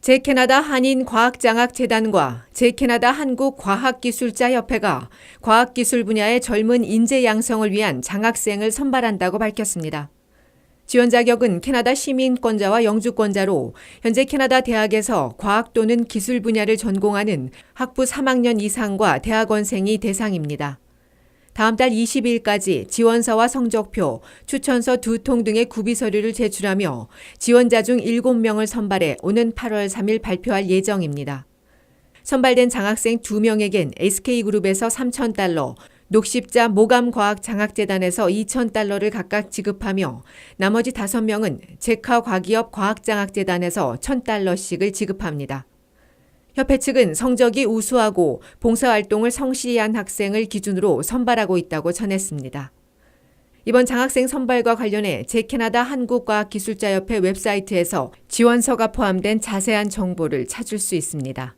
제캐나다 한인과학장학재단과 제캐나다 한국과학기술자협회가 과학기술 분야의 젊은 인재 양성을 위한 장학생을 선발한다고 밝혔습니다. 지원 자격은 캐나다 시민권자와 영주권자로 현재 캐나다 대학에서 과학 또는 기술 분야를 전공하는 학부 3학년 이상과 대학원생이 대상입니다. 다음 달 20일까지 지원서와 성적표, 추천서 두 통 등의 구비 서류를 제출하며 지원자 중 7명을 선발해 오는 8월 3일 발표할 예정입니다. 선발된 장학생 2명에겐 SK그룹에서 3,000달러, 녹십자 모감과학장학재단에서 2,000달러를 각각 지급하며 나머지 5명은 제카 과기업 과학장학재단에서 1,000달러씩을 지급합니다. 협회 측은 성적이 우수하고 봉사활동을 성실히 한 학생을 기준으로 선발하고 있다고 전했습니다. 이번 장학생 선발과 관련해 제캐나다 한국과학기술자협회 웹사이트에서 지원서가 포함된 자세한 정보를 찾을 수 있습니다.